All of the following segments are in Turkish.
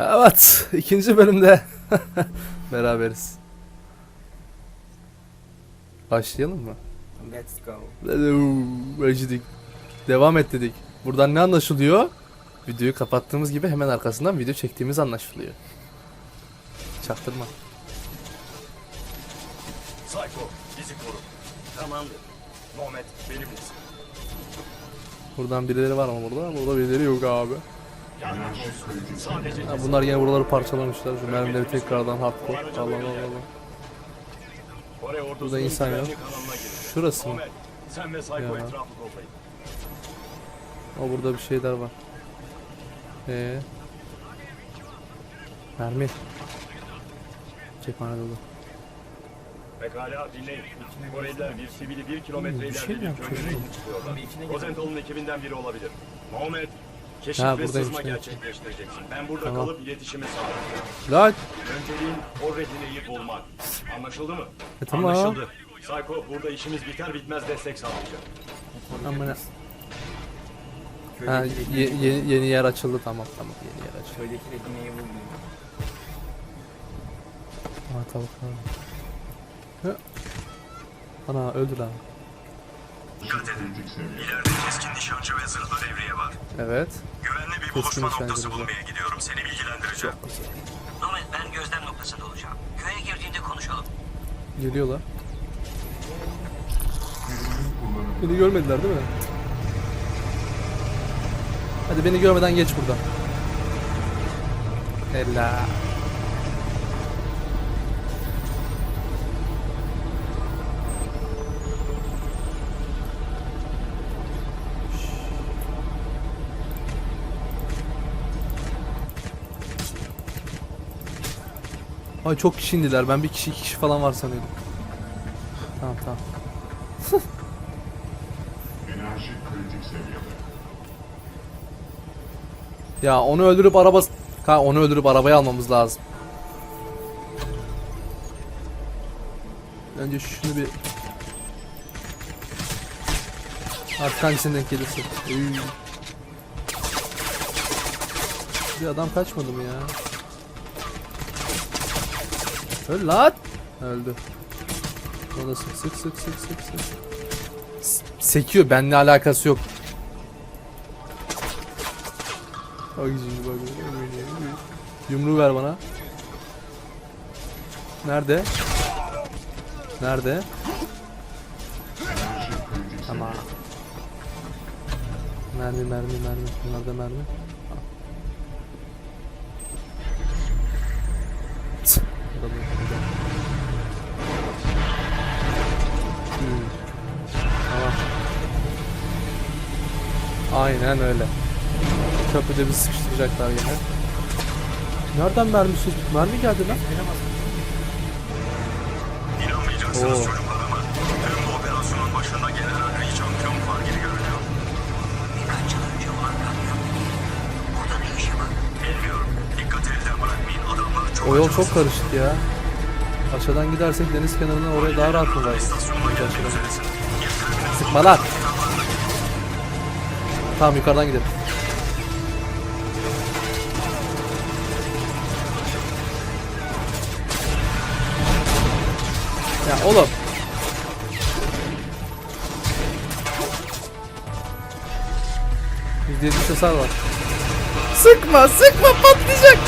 Evet, ikinci bölümde beraberiz. Başlayalım mı? Let's go. Başladık. Devam et dedik. Buradan ne anlaşılıyor? Videoyu kapattığımız gibi hemen arkasından video çektiğimiz anlaşılıyor. Çaktırma. Psycho, bizi koru. Tamamdır. Muhammed, beni bulsun. Buradan birileri var mı burada? Burada birileri yok abi. Ha, bunlar yine buraları parçalamışlar. Şu mermileri tekrardan hardcore. Allah Allah Allah. Burada insan yok. Şurası mı? Ya. O burada bir şeyler var. Ee. Mermi. Cephane dolu. Pekala dinleyin. Koreliler bir sivili bir kilometre ileride mi bir rehin tutuyorlar. Rosenthal'ın ekibinden biri olabilir. Muhammed, keşif Ha, ve buradaymış, sızma evet. gerçekleştireceksin. Ben burada Tamam. kalıp iletişimi sağlayacağım. Lan! Önceliğin o rehineyi bulmak. Anlaşıldı mı? E, tamam. Anlaşıldı. Psycho burada işimiz biter bitmez destek sağlayacak. Amına. Ha, ye- bul. yeni, yeni yer açıldı tamam tamam yeni yer açıldı. Köydeki rehineyi bul diyor. Aa tavuk var. Hı. Ana öldü lan. İleride keskin nişancı ve zırhlı devriye var. Evet. Güvenli bir Keskin buluşma nişancı noktası bulmaya gidiyorum. Seni bilgilendireceğim. Nomad ben gözlem noktasında olacağım. Köye girdiğinde konuşalım. Geliyorlar. Beni görmediler değil mi? Hadi beni görmeden geç buradan. Ella. Ay çok kişi indiler. Ben bir kişi iki kişi falan var sanıyordum. Tamam tamam. Enerji kritik seviyede. Ya onu öldürüp araba... Ha onu öldürüp arabayı almamız lazım. Önce şunu bir... Artık hangisine denk gelirse. Bir adam kaçmadı mı ya? Öl lan! Öldü. O da sık sık sık sık sık sık. S- Sekiyor benimle alakası yok. Bak şimdi bak. Yumruğu ver bana. Nerede? Nerede? Tamam. Mermi mermi mermi. Bunlarda mermi. Aynen öyle. Köprüde bir sıkıştıracaklar yine. Nereden mermi sık- Mermi geldi lan. İnanmayacaksınız Oo. çocuklar ama tüm bu operasyonun başında General Lee Champion var gibi görünüyor. Birkaç yıl önce olan. Burada ne işi var? Bilmiyorum. Dikkat elden bırakmayın. Adamlar çok O yol acımasız. çok karışık ya. Aşağıdan gidersek deniz kenarına oraya daha rahat mı var? İstasyonuna gelmek üzeresin. Sıkma lan. Tamam yukarıdan gidelim. Ya oğlum. Yüzde yetmiş hasar var. Sıkma sıkma patlayacak.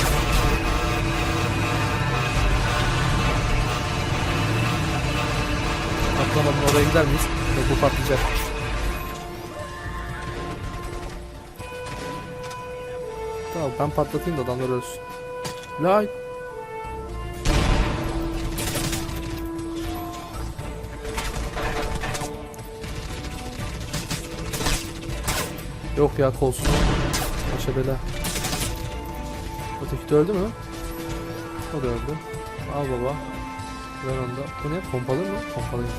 Atlamadan oraya gider miyiz? Yok bu patlayacak. Tamam ben patlatayım da adamlar ölsün. Lan. Yok ya kolsuz. Başa bela. Öteki de öldü mü? O da öldü. Al baba. Ver onu da. Bu ne? Pompalı mı? Pompalıymış.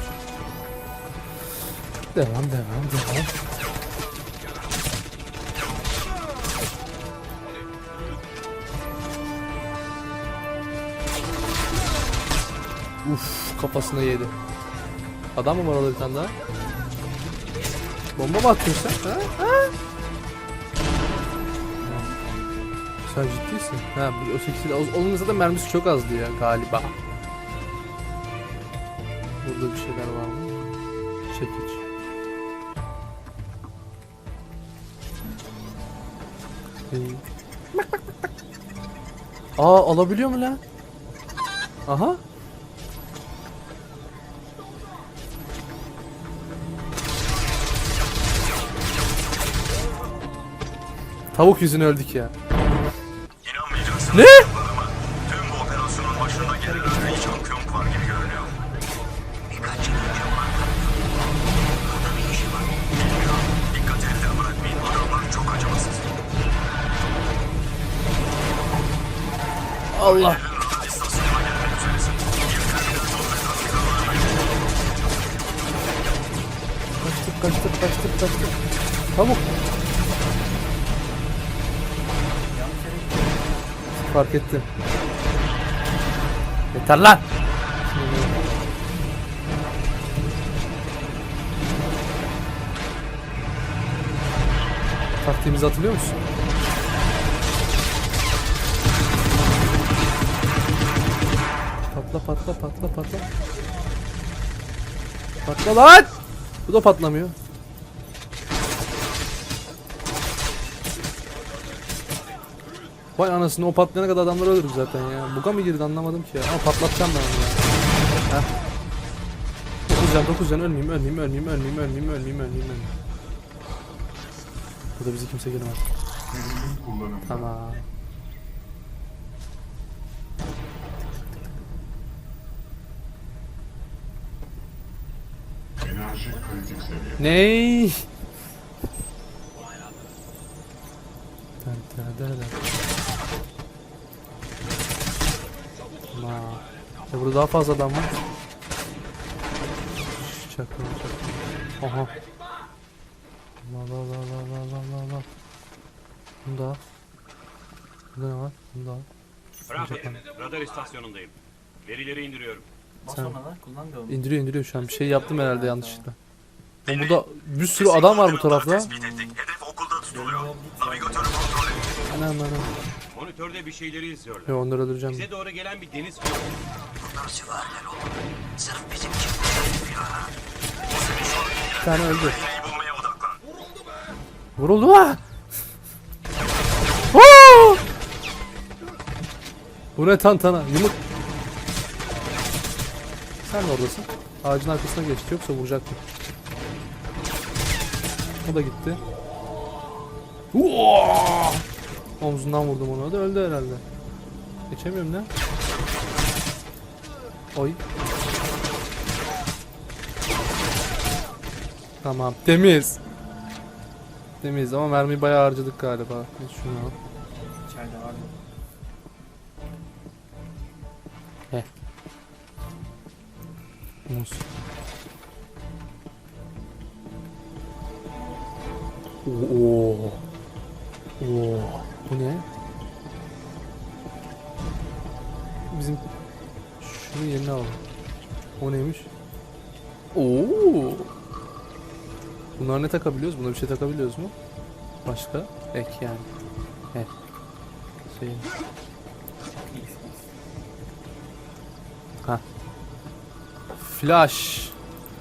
Devam devam devam. Uf kafasına yedi. Adam mı var orada bir tane daha? Bomba mı attın sen? Ha? Ha? Sen ciddisin? Ha o- onun zaten mermisi çok azdı ya galiba. Burada bir şeyler var mı? Çekiç. Hey. Aa alabiliyor mu lan? Aha. Tavuk yüzüne öldük ya. Ne? Tüm bu operasyonun başında gelen iyi şampiyon var gibi görünüyor. Birkaç yıl önce olan kamyon. Burada ne işi var? Dikkati elden bırakmayın. Adamlar çok acımasız. Allah. Kaçtık kaçtık kaçtık kaçtık. Tavuk. Fark ettim. Yeter lan. Taktiğimizi hatırlıyor musun? Patla patla patla patla. Patla lan! Bu da patlamıyor. Vay anasını o patlayana kadar adamları öldürdük zaten ya. Buga mı girdi anlamadım ki ya. Ama patlatacağım ben onu ya. Heh. 9 can 9 can ölmeyeyim ölmeyeyim ölmeyeyim ölmeyeyim ölmeyeyim ölmeyeyim ölmeyeyim ölmeyeyim. Burada bizi kimse kullanımı. Tamam. Enerji kritik seviyede. Ney? Burada daha fazla adam var. Çakın çakın. Aha. La la la la la la la la. Bunda. Bunda ne var? Bunda. Rafet, radar istasyonundayım. Verileri indiriyorum. Sen-. İndiriyor indiriyor şu an. Bir şey yaptım herhalde yanlışlıkla. Ya burada bir sürü adam var bu tarafta. Hedef okulda tutuluyor. Navigatörü kontrol et. Anam anam. Monitörde bir şeyleri izliyorlar. Yo onları öldüreceğim. Bize doğru gelen bir deniz Bunlar süvariler oğlum. Sırf bizim için bu yapıyor. Bir tane öldü. Vuruldu mu? Oo! Bu ne tantana? Yumruk. Sen de oradasın. Ağacın arkasına geçti yoksa vuracaktım. O da gitti. Omzundan vurdum onu. O da öldü herhalde. Geçemiyorum ne? Oy. Tamam. Temiz. Temiz ama mermiyi bayağı harcadık galiba. Şunu al. İçeride var mı? Muz. Oo. Oo. Bu ne? Bizim şunu yerine alalım. O neymiş? Oo. Bunlar ne takabiliyoruz? Buna bir şey takabiliyoruz mu? Başka? Ek yani. Ek. Şey. Ha. Flash.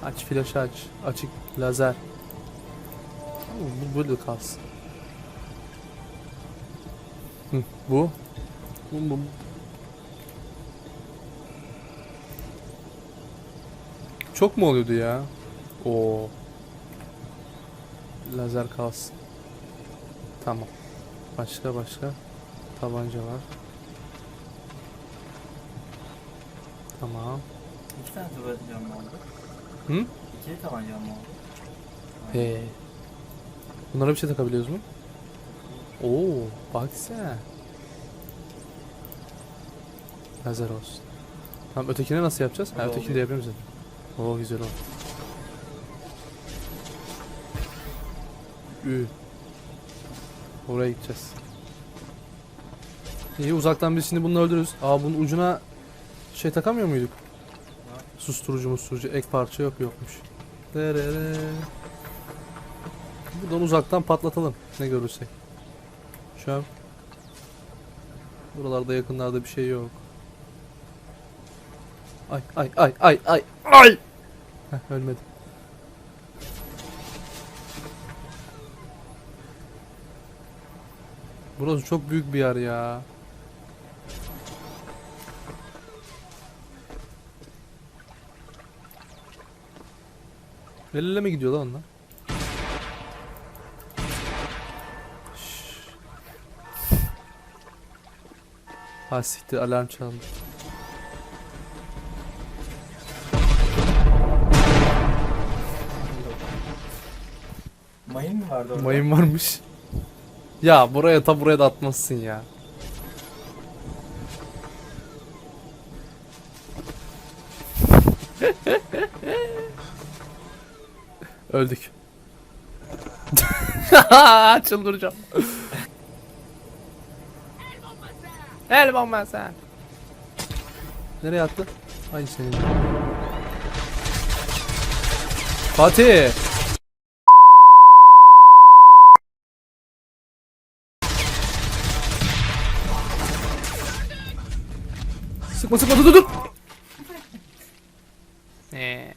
Aç flash aç. Açık lazer. Bu böyle kalsın. Hı, bu. Bu, bu. Çok mu oluyordu ya? O. Lazer kalsın. Tamam. Başka başka. Tabanca var. Tamam. İki tane tabancam mı oldu? Hı? İkili tabancam mı oldu? He. Bunlara bir şey takabiliyoruz mu? Oo, bak sen. Lazer olsun. Tamam ötekini nasıl yapacağız? Ha ötekini de yapıyoruz zaten. Oo güzel oldu. Ü. Oraya gideceğiz. İyi uzaktan biz şimdi bunu öldürürüz. Aa bunun ucuna şey takamıyor muyduk? Susturucu musturucu ek parça yok yokmuş. Derere. Buradan uzaktan patlatalım ne görürsek. Şu an Buralarda yakınlarda bir şey yok. Ay ay ay ay ay ay. Heh, ölmedi. Burası çok büyük bir yer ya. El mi gidiyor lan onlar? Ha siktir alarm çaldı. Mayın mı vardı orada? Mayın varmış. Ya buraya ta buraya da atmazsın ya. Öldük. Çıldıracağım. El bombası. Nereye attı? Ay senin. Fatih. Sıkma sıkma dur dur dur. Ee.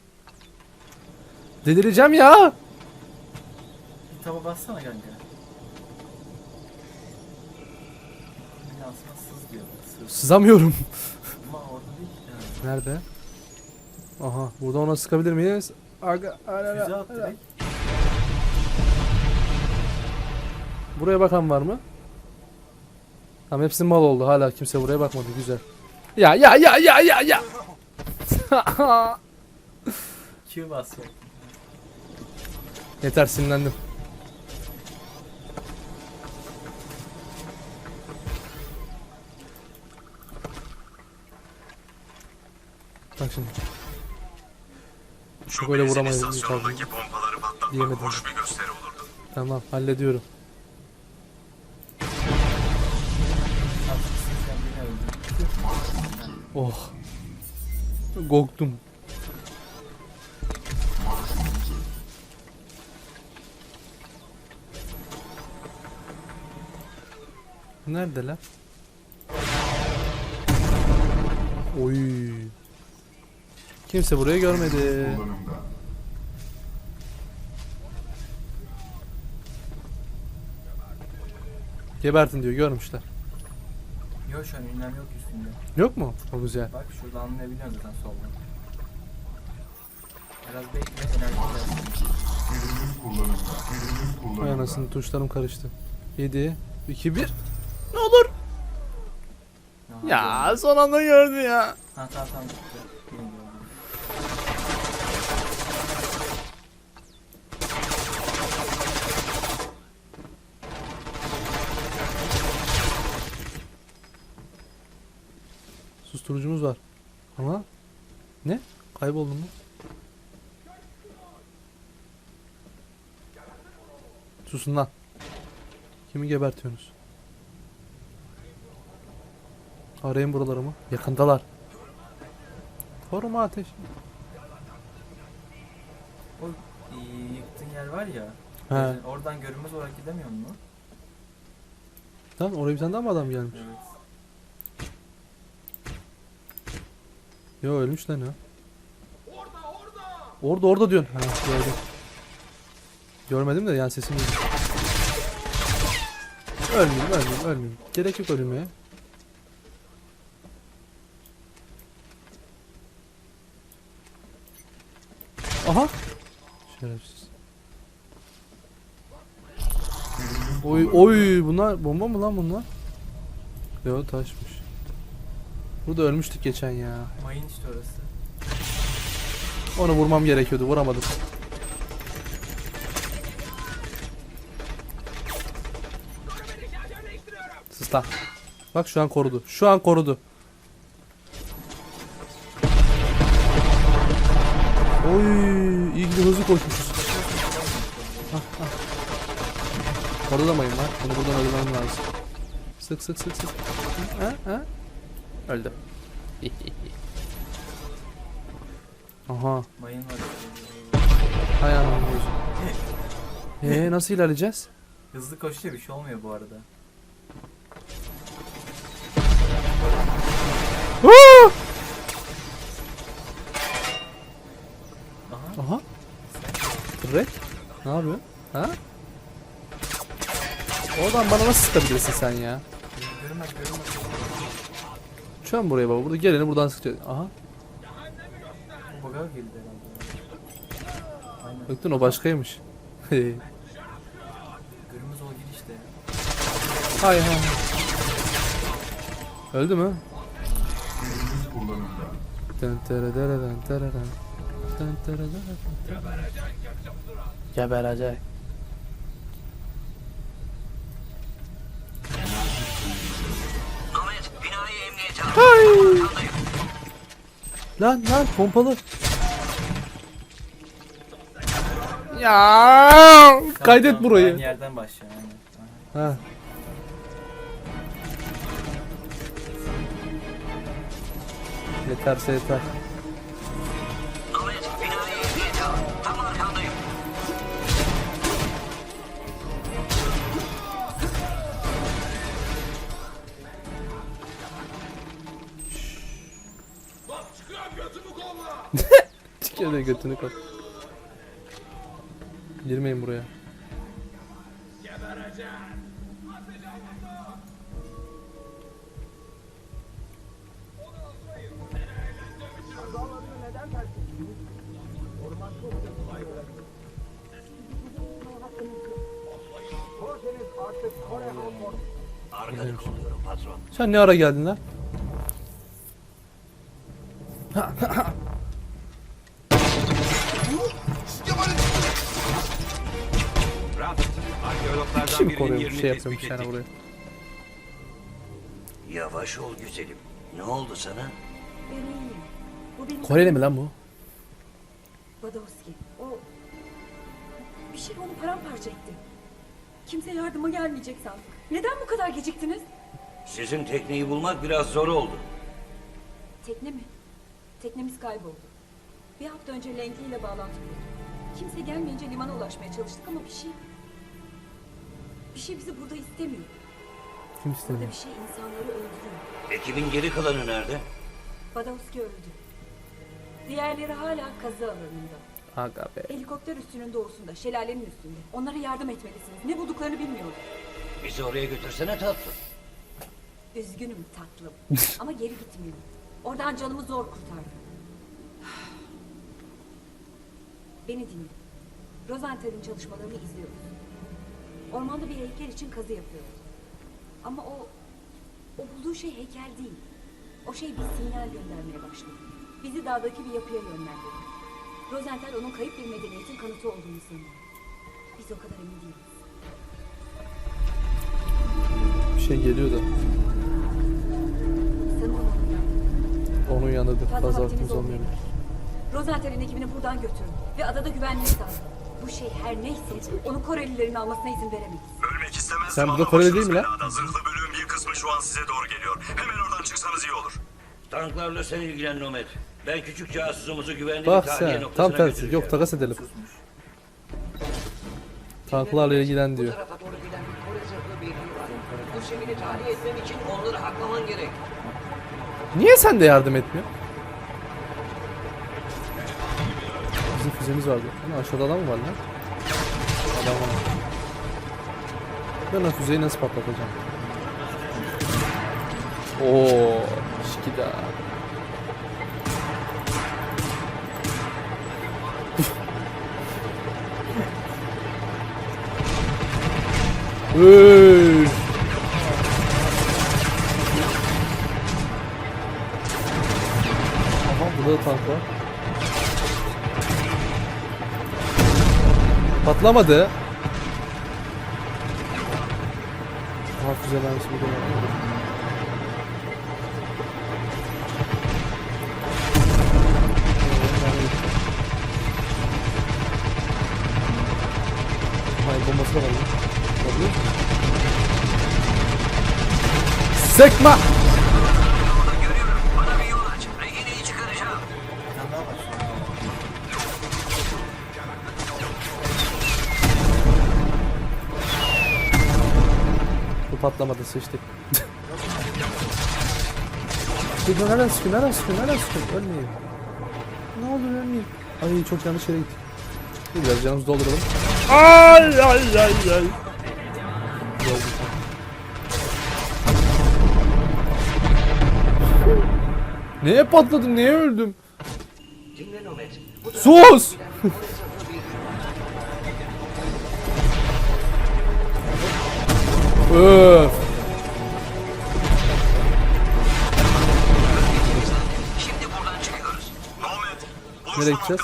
Delireceğim ya. Bir taba bassana kanka. Dünyasına sız diyor. Sız. Sızamıyorum. Ama orada değil ki. ya. Nerede? Aha burada ona sıkabilir miyiz? Aga, ara, ara, Füze at ara. direkt. Buraya bakan var mı? Tamam hepsi mal oldu. Hala kimse buraya bakmadı. Güzel. Ya ya ya ya ya ya. Q basıyor. Yeter sinirlendim. Bak şimdi. Şu Böyle vuramayız, Diyemedim. hoş bir gösteri olurdu. Tamam hallediyorum. Oh. Korktum. Neredeler? Oy. Kimse burayı görmedi. Gebertin diyor görmüşler. Yok şu an ünlem yok üstünde. Yok mu? O güzel. Bak şurada anlayabiliyorsun zaten solda. Biraz bekle enerji gelsin. Birinin kullanımda. Birinin Vay kullanımda. anasını tuşlarım karıştı. 7 2 1 Ne olur? Aha, Ya son anda gördü ya. Ha tamam tamam. Susturucumuz var. Ama ne? Kayboldu mu? Susun lan. Kimi gebertiyorsunuz? Arayın buraları mı? Yakındalar. Koruma ateş. O e, yıktığın yer var ya. He. Oradan görünmez olarak gidemiyor mu? Lan oraya bir tane daha mı adam gelmiş? Evet. Yo ölmüş lan ya. Orada orada diyorsun. Ha gördüm. Görmedim de yani sesini duydum. Ölmeyeyim ölmeyeyim ölmeyeyim. Gerek yok ölmeye. Aha. Şerefsiz. Oy oy bunlar bomba mı lan bunlar? Yo taşmış. Burada ölmüştük geçen ya. Mayın işte orası. Onu vurmam gerekiyordu vuramadım. Sus lan. Bak şu an korudu. Şu an korudu. Oy, iyi ki de hızlı koşmuşuz. Orada da mayın var. Bunu buradan öldürmem lazım. Sık sık sık sık. Ha, ha. Öldü. Aha. Mayın var. Hay anam. Ee nasıl ilerleyeceğiz? Hızlı koşuyor bir şey olmuyor bu arada. Huu! Aha. Rek. Ne yapıyorsun? Ha? Oradan bana nasıl sıkabilirsin sen ya? An buraya baba. Burada geleni buradan sıkacağız. Aha. Herhalde. Aynen. Baktın o başkaymış. ol girişte. hay. hay. Öldü mü? Dırı dın tırı. Geberecek. Arkandayım. Lan lan pompalı. Ya kaydet Tamam, burayı. Aynı yerden başlıyor. Ha. Yeterse yeter. Çıkıyor götünü kap. Girmeyin buraya. Sen ne ara geldin lan? Birinin koruyor bir şey yapıyormuş yani ettik. buraya. Yavaş ol güzelim. Ne oldu sana? Ben iyiyim. Bu benim Koreli mi lan bu? Badowski. O bir şey onu paramparça etti. Kimse yardıma gelmeyecek sandık. Neden bu kadar geciktiniz? Sizin tekneyi bulmak biraz zor oldu. Tekne mi? Teknemiz kayboldu. Bir hafta önce Lenki ile bağlantı kurduk. Kimse gelmeyince limana ulaşmaya çalıştık ama bir şey... Bir şey bizi burada istemiyor. Kim Burada istemiyor? bir şey insanları öldürüyor. Ekibin geri kalanı nerede? Badowski öldü. Diğerleri hala kazı alanında. Aga be. Helikopter üstünün doğusunda, şelalenin üstünde. Onlara yardım etmelisiniz. Ne bulduklarını bilmiyorum. Bizi oraya götürsene tatlım. Üzgünüm tatlım. Ama geri gitmiyorum. Oradan canımı zor kurtardım. Beni dinle. Rosenthal'in çalışmalarını izliyoruz. Ormanda bir heykel için kazı yapıyoruz. Ama o... O bulduğu şey heykel değil. O şey bir sinyal göndermeye başladı. Bizi dağdaki bir yapıya yönlendirdi. Rosenthal onun kayıp bir medeniyetin kanıtı olduğunu sanıyor. Biz o kadar emin değiliz. Bir şey geliyor da. Sen onu Onun yanıdır. Fazla Fazla vaktimiz vaktimiz olmuyor. olmayabilir. Rosenthal'in ekibini buradan götürün ve adada güvenliği sağlayın. Bu şey her neyse onu Korelilerin almasına izin veremeyiz. Ölmek istemezdim Sen ama burada Koreli başınız değil mi lan? belada. Zırhlı bölüğün bir kısmı şu an size doğru geliyor. Hemen oradan çıksanız iyi olur. Tanklarla sen ilgilen Nomet. Ben küçük casusumuzu güvenli Bak bir tahliye sen. noktasına Tam tersi. götüreceğim. Yok takas edelim. Tanklarla ilgilen diyor. tarafa doğru giden bir Kore zırhlı birliği var. Bu semini tahliye etmem için onları haklaman gerek. Niye sen de yardım etmiyor? Füzemiz vardı. Ama aşağıda adam mı var lan? Adam var. Ben o füzeyi nasıl patlatacağım? Oo, şikida. Üf. Füze mermisi burada var. Hayır bombası da var? Sekma! atlamadı sıçtık. sıkın hemen sıkın hemen sıkın hemen sıkın ölmeyin. Ne olur ölmeyin. Ay çok yanlış yere gittik. Biraz canımızı dolduralım. Ay ay ay ay. Neye patladım? Neye öldüm? Sus! Öf. Şimdi buradan çıkıyoruz. Nomad, Nereye gideceğiz?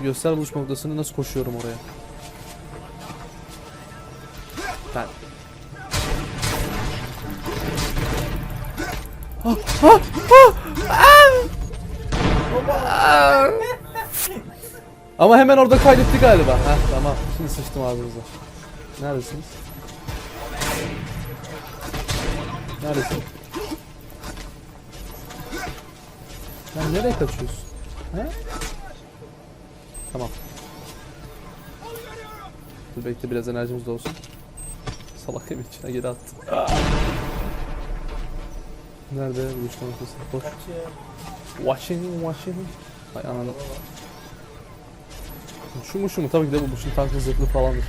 Göster buluşma noktasını nasıl koşuyorum oraya. Ben. Ah, ah, ah, ah. Ama hemen orada kaydetti galiba. Heh tamam. Şimdi sıçtım ağzınıza. Neredesiniz? Neredesin? Lan nereye kaçıyorsun? He? Tamam. Dur bekle biraz enerjimiz de olsun. Salak evin içine geri attı. Nerede buluşma noktası? Boş. Washington, Washington. Hay ananı. Şu mu şu mu? Tabii ki de bu. Bu şimdi tanklı zırhlı falandır.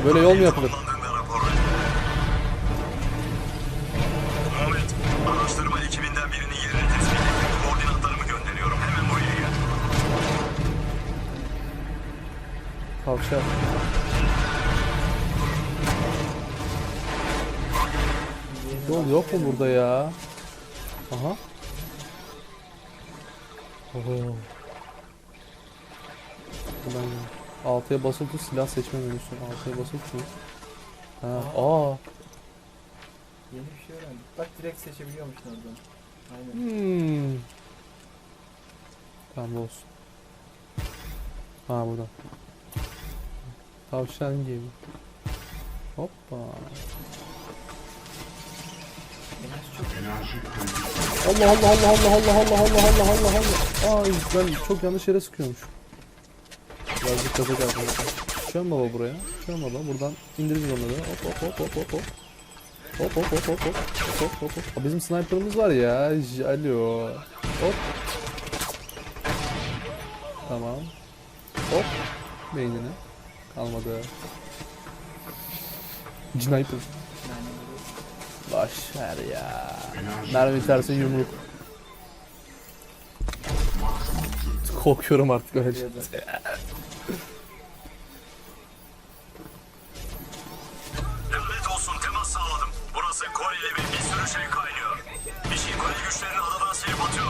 Ya böyle yol mu yapılır? Araştırma ekibinden birinin yerini tespit edip koordinatlarımı gönderiyorum. Hemen buraya gel. Kavşak. Yol yok mu burada ya? Aha. Oho. Buradan altıya basılı tut silah seçme menüsü. Altıya basılı tut. Ha, aa. Yeni bir şey öğrendik. Bak direkt seçebiliyormuşsun oradan. Aynen. Hmm. Tamam olsun. Ha burada. Tavşan gibi. Hoppa. Allah Allah Allah Allah Allah Allah Allah Allah Allah Allah. Ay ben çok yanlış yere sıkıyormuş. Birazcık kaza arkadaşlar. Çön baba buraya. Çön baba buradan indireceğiz onları. Hop hop hop hop hop hop. Hop hop hop hop hop. Hop hop hop. Bizim sniper'ımız var ya. Alo. Hop. Tamam. Hop. Beynini. Kalmadı. Sniper. Başver ya. Mermi tersi yumruk. Korkuyorum artık öyle. Şey.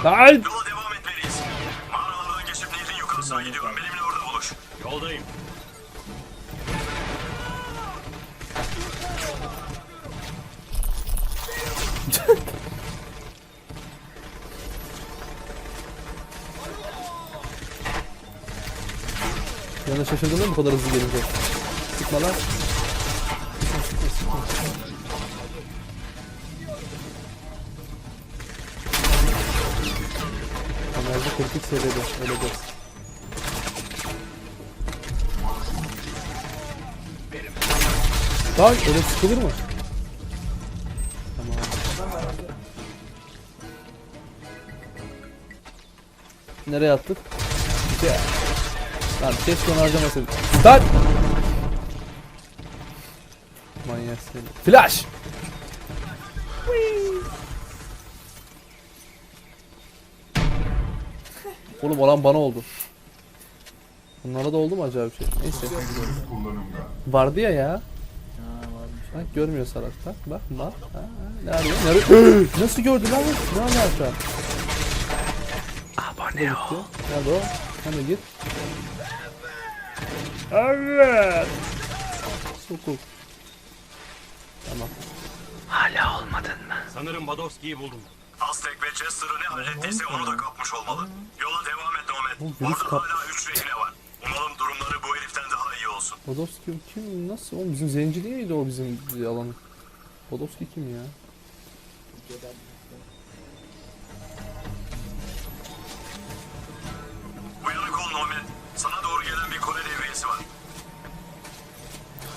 Ay! Yola devam etmeliyiz. Mağaralardan geçip nehrin yukarısına gidiyorum. Benimle orada buluş. Yoldayım. Yani şaşırdın mı bu kadar hızlı gelince? Sıkma lan. Enerji kritik seviyede öyle de. Lan öyle sıkılır mı? Tamam. Nereye attık? Ya. Lan keşke onu harcamasaydık. Lan! Manyak seni. Flash! Oğlum olan bana oldu. Bunlara da oldu mu acaba bir şey? Neyse. Vardı ya ya. Bak görmüyor salak. Bak bak bak. Ha, ha, Nerede? Nerede? Nasıl gördü lan? Ne alaka? Abone ol. Nerede o? Hemen git. Evet. Sokuk. Tamam. Sanırım Badowski'yi buldum. Aztek ve Chester'ı ne hallettiyse onu da kapmış olmalı. Yola devam et Nomet. Bu Orada hala 3 rehine var. Umalım durumları bu heriften daha iyi olsun. Podolski kim? Nasıl? Oğlum bizim zenci değil miydi o bizim alanı? Podolski kim ya? Uyanık ol Nomet. Sana doğru gelen bir Kore devriyesi var.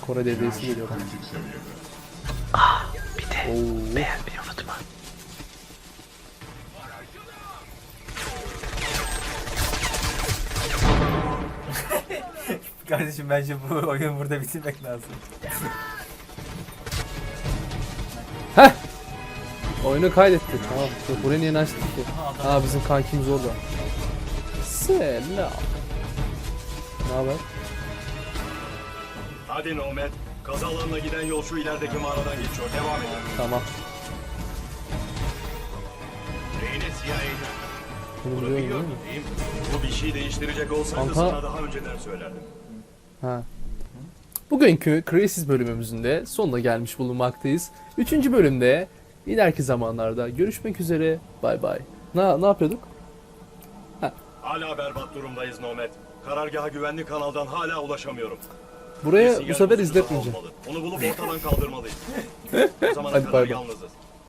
Kore devresi geliyor. Kritik seviyede. Oo. Beğenmiyor. Kardeşim bence bu oyunu burada bitirmek lazım. Oyunu kaydettik. Tamam. Dur, burayı niye açtık ki? Ha bizim kankimiz orada. Selam. Ne haber? Hadi Nomad. Kaza alanına giden yol şu ilerideki mağaradan geçiyor. Devam edin. Tamam. Reyne CIA'den. Bunu Bunu biliyorum değil biliyordun mi? değil mi? Bu bir şey değiştirecek olsaydı Kanka- sana daha önceden söylerdim. Ha. Bugünkü Crisis bölümümüzün de sonuna gelmiş bulunmaktayız. Üçüncü bölümde ileriki zamanlarda görüşmek üzere. Bay bay. Ne, ne yapıyorduk? Hala berbat durumdayız Nomad. Karargaha güvenli kanaldan hala ulaşamıyorum. Buraya bu sefer izletmeyeceğim. Onu bulup ortadan kaldırmalıyız. o zamana Hadi kadar bay bay. yalnızız.